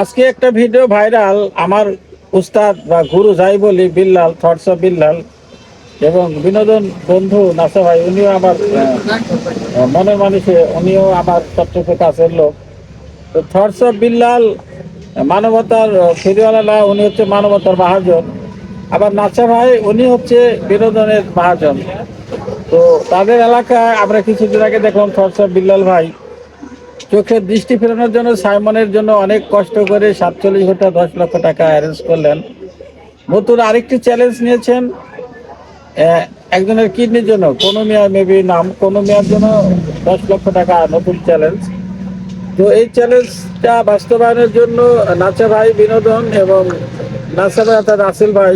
আজকে একটা video viral, আমার উস্তাদ বা গুরু যাই বলি, বিল্লাল, থটস বিল্লাল, এবং বিনোদন বন্ধু নাসা ভাই, উনিও আমার মনের মানুষে উনিও আমার সবচেয়ে কাছের লোক। তো থটস বিল্লাল, মানবতার ফেরিওয়ালা উনি হচ্ছে মানবতার মহাজন আবার নাচা ভাই, উনি হচ্ছে বিনোদনের মহাজন তো তাদের এলাকায় আমরা কিছুদিন আগে দেখলাম থটস বিল্লাল ভাই। চোখের দৃষ্টি ফেরানোর জন্য সাইমনের জন্য অনেক কষ্ট করে সাতচল্লিশ ঘণ্টা দশ লক্ষ টাকা অ্যারেঞ্জ করলেন। নতুন আরেকটি চ্যালেঞ্জ নিয়েছেন একজনের কিডনির জন্য, কোনো মেয়ার মেবি নাম, কোনো মেয়ার জন্য দশ লক্ষ টাকা নতুন চ্যালেঞ্জ তো এই চ্যালেঞ্জটা বাস্তবায়নের জন্য নাচা ভাই বিনোদন এবং নাচা ভাই অর্থাৎ রাসেল ভাই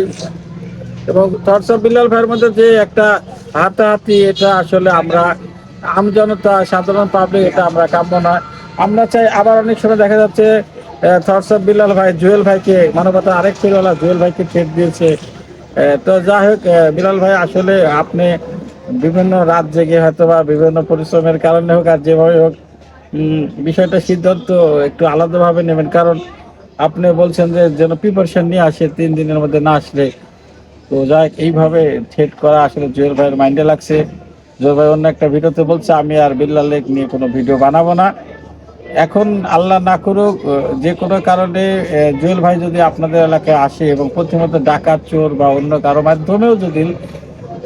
এবং থটস অফ বিল্লাল ভাইয়ের মধ্যে যে একটা হাতাহাতি, এটা আসলে আমরা আমজনতা, সাধারণ পাবলিক এটা আমরা কাম্য না আমরা চাই আবার অনেক সময় দেখা যাচ্ছে অফ বিল্লাল ভাই, জুয়েল ভাইকে, মানবতা আরেক জুয়েল ভাইকে দিয়েছে। তো যাই হোক বিলাল ভাই, আসলে আপনি বিভিন্ন রাত জেগে হয়তো বা বিভিন্ন পরিশ্রমের কারণে হোক আর যেভাবে হোক বিষয়টা সিদ্ধান্ত একটু আলাদাভাবে নেবেন। কারণ আপনি বলছেন যে যেন প্রিপারেশন নিয়ে আসে, তিন দিনের মধ্যে না আসলে। তো যাই এইভাবে থ্রেট করা আসলে জুয়েল ভাইয়ের মাইন্ডে লাগছে। জুয়েল ভাই, অন্য একটা ভিডিওতে বলছে, আমি আর বিল্লাল লেক নিয়ে কোনো ভিডিও বানাবো না। এখন আল্লাহ না করুক যে কোনো কারণে জুয়েল ভাই যদি আপনাদের এলাকায় আসে এবং প্রতিমত ডাকাত, চোর বা অন্য কারও মাধ্যমেও যদি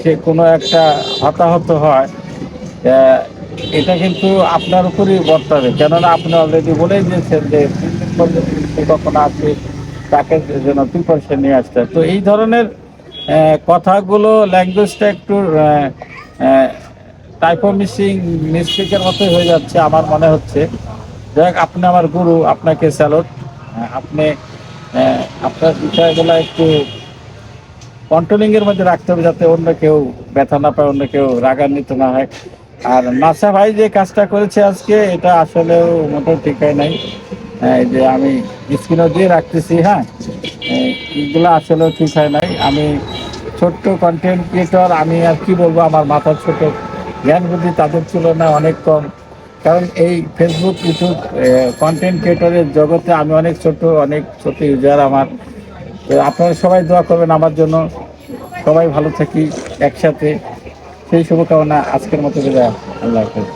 সে কোনো একটা হতাহত হয় এটা কিন্তু আপনার উপরই বর্তাবে। কেননা আপনি অলরেডি বলেই দিয়েছেন যে, সে কখনো আসে, তাকে যেন প্রিপারেশন নিয়ে আসতে তো এই ধরনের কথাগুলো ল্যাঙ্গুয়েজটা একটু টাইপো মিসিং মিস্টেকের মতোই হয়ে যাচ্ছে আমার মনে হচ্ছে। যাক আপনি আমার গুরু আপনাকে স্যালুট আপনি আহ, আপনার বিষয়গুলো একটু কন্ট্রোলিং এর মধ্যে রাখতে হবে যাতে অন্য কেউ ব্যথা না পায় অন্য কেউ রাগান্বিত না হয়। আর নাসা ভাই যে কাজটা করেছে আজকে এটা আসলেও মোটেও ঠিক হয় নাই। এই যে আমি স্ক্রিনও দিয়ে রাখতেছি হ্যাঁ। এগুলো আসলেও ঠিক হয় নাই। আমি ছোট্ট কন্টেন্ট ক্রিয়েটর আমি আর কি বলব আমার মাথার ছোট জ্ঞান বুদ্ধি তাদের তুলনায় অনেক কম। কারণ এই ফেসবুক ইউটিউব কন্টেন্ট ক্রিয়েটরের জগতে আমি অনেক ছোট অনেক ছোট ইউজার আমার। আপনারা সবাই দোয়া করবেন আমার জন্য। সবাই ভালো থাকি একসাথে। সেই শুভকামনা আজকের মতো বিদায়। আল্লাহ হাফেজ।